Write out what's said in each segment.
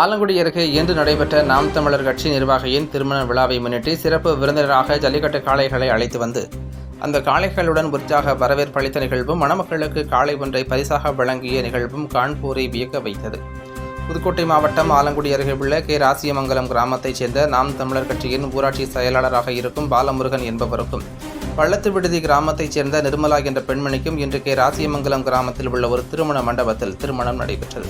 ஆலங்குடி அருகே இன்று நடைபெற்ற நாம் தமிழர் கட்சி நிர்வாகியின் திருமண விழாவை முன்னிட்டு சிறப்பு விருந்தினராக ஜல்லிக்கட்டு காளைகளை அழைத்து வந்து அந்த காளைகளுடன் உற்சாக வரவேற்பளித்த நிகழ்வும் மணமக்களுக்கு காளை ஒன்றை பரிசாக வழங்கிய நிகழ்வும் கான்பூரை வியக்க வைத்தது. புதுக்கோட்டை மாவட்டம் ஆலங்குடி அருகே உள்ள கே. ராசியமங்கலம் கிராமத்தைச் சேர்ந்த நாம் தமிழர் கட்சியின் ஊராட்சி செயலாளராக இருக்கும் பாலமுருகன் என்பவருக்கும் பள்ளத்து விடுதி கிராமத்தைச் சேர்ந்த நிர்மலா என்ற பெண்மணிக்கும் இன்று கே. ராசியமங்கலம் கிராமத்தில் உள்ள ஒரு திருமண மண்டபத்தில் திருமணம் நடைபெற்றது.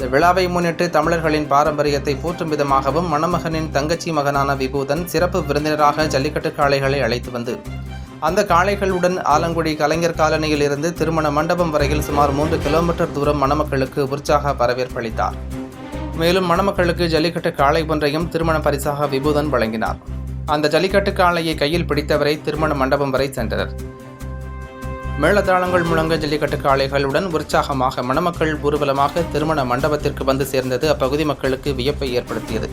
இந்த விழாவை முன்னிட்டு தமிழர்களின் பாரம்பரியத்தை போற்றும் விதமாகவும் மணமகனின் தங்கச்சி மகனான விபூதன் சிறப்பு விருந்தினராக ஜல்லிக்கட்டு காளைகளை அழைத்து வந்து அந்த காளைகளுடன் ஆலங்குடி கலைஞர் காலனியில் இருந்து திருமண மண்டபம் வரையில் சுமார் மூன்று கிலோமீட்டர் தூரம் மணமக்களுக்கு உற்சாக வரவேற்பளித்தார் மேலும் மணமக்களுக்கு ஜல்லிக்கட்டு காளை ஒன்றையும் திருமண பரிசாக விபூதன் வழங்கினார். அந்த ஜல்லிக்கட்டு காளையை கையில் பிடித்தவரை திருமண மண்டபம் வரை சென்றனர். மேளதாளங்கள் முழங்க ஜல்லிக்கட்டு காளைகளுடன் உற்சாகமாக மணமக்கள் ஊர்வலமாக திருமண மண்டபத்திற்கு வந்து சேர்ந்தது அப்பகுதி மக்களுக்கு வியப்பை ஏற்படுத்தியது.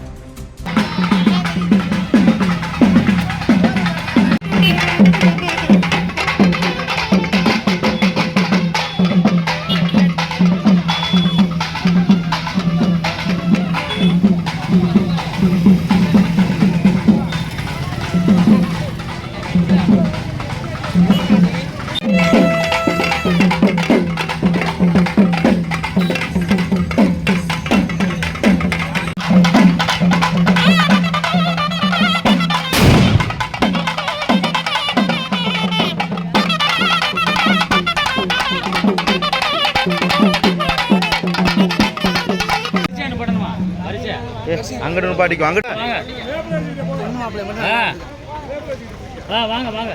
அங்கிட்டு பாட்டிக்கும் அங்கிட்ட வாங்க வாங்க.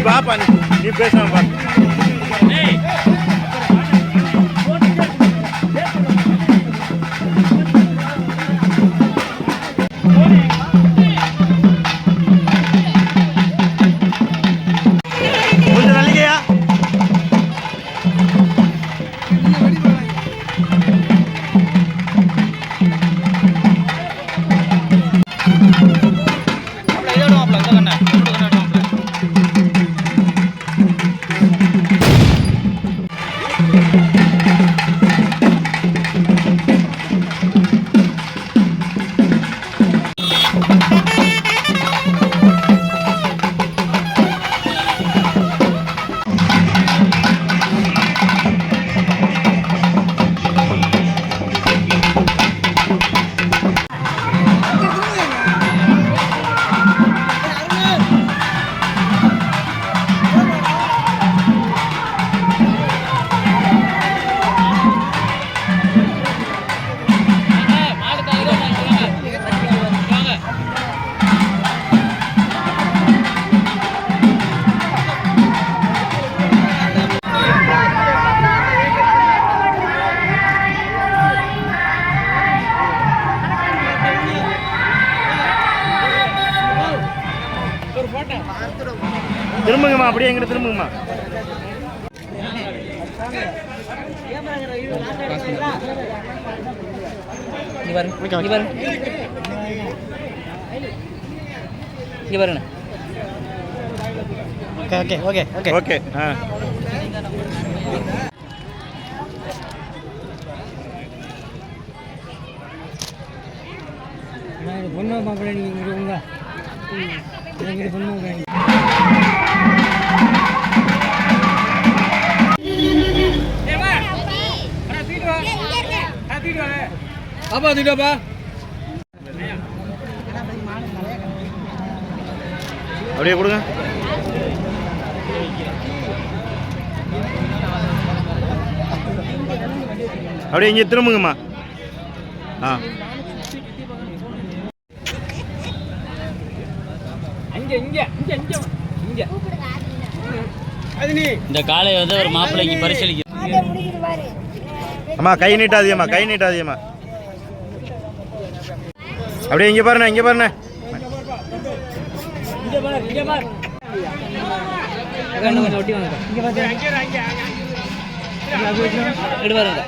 నీ బాపాని నీ పేసాను திரும்புங்கம்மா அப்படியே எங்கிட்ட திரும்புங்கம்மா. இங்க பாருங்க இங்க பாருங்க. பாருங்க ஓகே ஓகே ஓகே ஓகே. ஆ. பொண்ணு மாப்பிள்ளை நீங்க இங்க உங்க? எனக்கு பொண்ணு பாப்பா தூக்கிட்டாப்பா அப்படியே கொடுங்க. அப்படியே இங்கே திரும்புங்கம்மா. ஆ. இங்க இங்க இங்க. இங்க. இங்க இந்த காலை வந்து ஒரு மாப்பிள்ளைக்கு பரிசீலிக்க அம்மா கை நீட்டாதியம்மா கை நீட்டாதியம்மா அப்படியே இங்கே பாருண்ணே இங்கே பாருண்ணே. இங்கே பாரு பாரு பாரு. பாருங்க